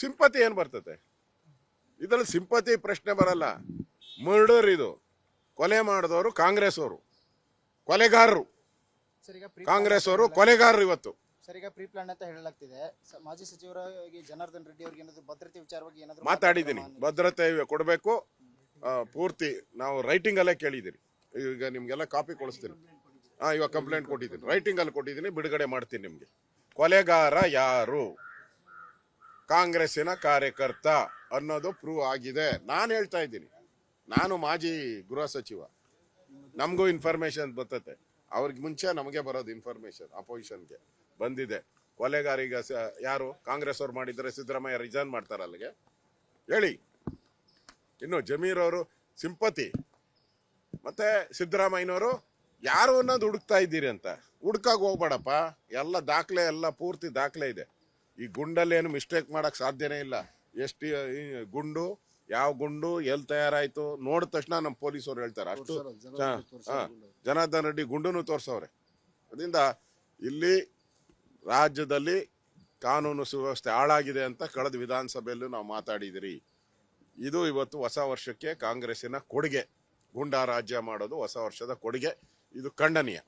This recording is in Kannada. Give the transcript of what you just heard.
ಸಿಂಪತಿ ಏನು ಬರ್ತದೆ? ಇದರಲ್ಲಿ ಸಿಂಪತಿ ಪ್ರಶ್ನೆ ಬರಲ್ಲ. ಮರ್ಡರ್ ಇದು. ಕೊಲೆ ಮಾಡಿದವರು ಕಾಂಗ್ರೆಸ್ ಅವರು ಕೊಲೆಗಾರರು ಕಾಂಗ್ರೆಸ್ ಅವರು ಕೊಲೆಗಾರರು ಇವತ್ತು. ಸರ್ ಈಗ ಪ್ರೀ ಪ್ಲಾನ್ ಅಂತ ಹೇಳಲಾಗ್ತಿದೆ. ಮಾಜಿ ಸಚಿವರಾಗಿ ಜನಾರ್ದನ್ ರೆಡ್ಡಿ ಅವ್ರಿಗೆ ಏನಾದ್ರು ಭದ್ರತೆ ವಿಚಾರವಾಗಿ ಏನಾದ್ರು ಮಾತಾಡಿದ್ದೀನಿ? ಭದ್ರತೆ ಕೊಡಬೇಕು. ಪೂರ್ತಿ ನಾವು ರೈಟಿಂಗ್ ಅಲ್ಲೇ ಕೇಳಿದ್ದೀರಿ. ಈಗ ನಿಮ್ಗೆಲ್ಲ ಕಾಪಿ ಕೊಡಿಸ್ತೀನಿ. ಹಾಂ ಇವಾಗ ಕಂಪ್ಲೇಂಟ್ ಕೊಟ್ಟಿದ್ದೀನಿ. ರೈಟಿಂಗ್ ಅಲ್ಲಿ ಕೊಟ್ಟಿದ್ದೀನಿ. ಬಿಡುಗಡೆ ಮಾಡ್ತೀನಿ ನಿಮಗೆ. ಕೊಲೆಗಾರ ಯಾರು? ಕಾಂಗ್ರೆಸ್ಸಿನ ಕಾರ್ಯಕರ್ತ ಅನ್ನೋದು ಪ್ರೂವ್ ಆಗಿದೆ. ನಾನು ಹೇಳ್ತಾ ಇದ್ದೀನಿ. ನಾನು ಮಾಜಿ ಗೃಹ ಸಚಿವ. ನಮಗೂ ಇನ್ಫಾರ್ಮೇಶನ್ ಬರ್ತತೆ. ಅವ್ರಿಗೆ ಮುಂಚೆ ನಮಗೆ ಬರೋದು ಇನ್ಫಾರ್ಮೇಶನ್ ಅಪೋಸಿಷನ್ಗೆ ಬಂದಿದೆ. ಕೊಲೆಗಾರಿಗ ಯಾರು? ಕಾಂಗ್ರೆಸ್ ಅವ್ರು ಮಾಡಿದ್ರೆ ಸಿದ್ದರಾಮಯ್ಯ ರಿಸೈನ್ ಮಾಡ್ತಾರ ಅಲ್ಲಿಗೆ. ಹೇಳಿ. ಇನ್ನು ಜಮೀರ್ ಅವರು ಸಿಂಪತಿ. ಮತ್ತೆ ಸಿದ್ದರಾಮಯ್ಯನವರು ಯಾರು ಅನ್ನೋದು ಹುಡುಕ್ತಾ ಇದ್ದೀರಿ ಅಂತ. ಹುಡ್ಕಾಗ ಹೋಗ್ಬೇಡಪ್ಪ. ಎಲ್ಲ ದಾಖಲೆ, ಎಲ್ಲ ಪೂರ್ತಿ ದಾಖಲೆ ಇದೆ. ಈ ಗುಂಡಲ್ಲಿ ಏನು ಮಿಸ್ಟೇಕ್ ಮಾಡಕ್ ಸಾಧ್ಯನೇ ಇಲ್ಲ. ಎಷ್ಟು ಈ ಗುಂಡು ಯಾವ ಗುಂಡು ಎಲ್ಲಿ ತಯಾರಾಯ್ತು ನೋಡಿದ ತಕ್ಷಣ ನಮ್ಮ ಪೊಲೀಸರು ಹೇಳ್ತಾರೆ. ಅಷ್ಟು ಹಾ. ಜನಾರ್ದನ್ ರೆಡ್ಡಿ ಗುಂಡುನು ತೋರ್ಸವ್ರೆ. ಅದರಿಂದ ಇಲ್ಲಿ ರಾಜ್ಯದಲ್ಲಿ ಕಾನೂನು ಸುವ್ಯವಸ್ಥೆ ಹಾಳಾಗಿದೆ ಅಂತ ಕಳೆದ ವಿಧಾನಸಭೆಯಲ್ಲೂ ನಾವು ಮಾತಾಡಿದಿರಿ. ಇದು ಇವತ್ತು ಹೊಸ ವರ್ಷಕ್ಕೆ ಕಾಂಗ್ರೆಸ್ಸಿನ ಕೊಡುಗೆ. ಗುಂಡಾ ರಾಜ್ಯ ಮಾಡೋದು ಹೊಸ ವರ್ಷದ ಕೊಡುಗೆ. ಇದು ಖಂಡನೀಯ.